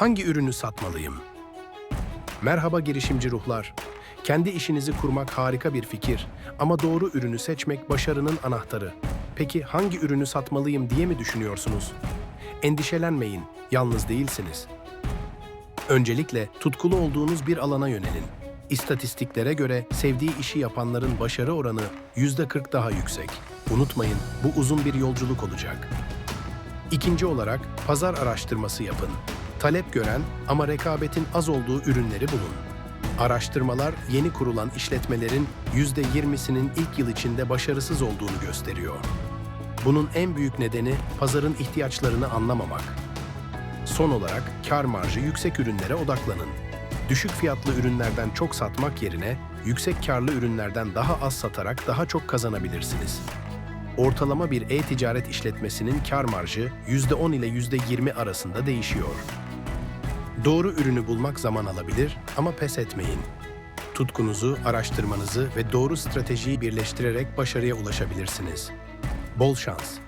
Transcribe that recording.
Hangi ürünü satmalıyım? Merhaba girişimci ruhlar. Kendi işinizi kurmak harika bir fikir ama doğru ürünü seçmek başarının anahtarı. Peki hangi ürünü satmalıyım diye mi düşünüyorsunuz? Endişelenmeyin, yalnız değilsiniz. Öncelikle tutkulu olduğunuz bir alana yönelin. İstatistiklere göre sevdiği işi yapanların başarı oranı %40 daha yüksek. Unutmayın, bu uzun bir yolculuk olacak. İkinci olarak pazar araştırması yapın. Talep gören ama rekabetin az olduğu ürünleri bulun. Araştırmalar yeni kurulan işletmelerin %20'sinin ilk yıl içinde başarısız olduğunu gösteriyor. Bunun en büyük nedeni pazarın ihtiyaçlarını anlamamak. Son olarak kar marjı yüksek ürünlere odaklanın. Düşük fiyatlı ürünlerden çok satmak yerine yüksek karlı ürünlerden daha az satarak daha çok kazanabilirsiniz. Ortalama bir e-ticaret işletmesinin kar marjı %10 ile %20 arasında değişiyor. Doğru ürünü bulmak zaman alabilir ama pes etmeyin. Tutkunuzu, araştırmanızı ve doğru stratejiyi birleştirerek başarıya ulaşabilirsiniz. Bol şans.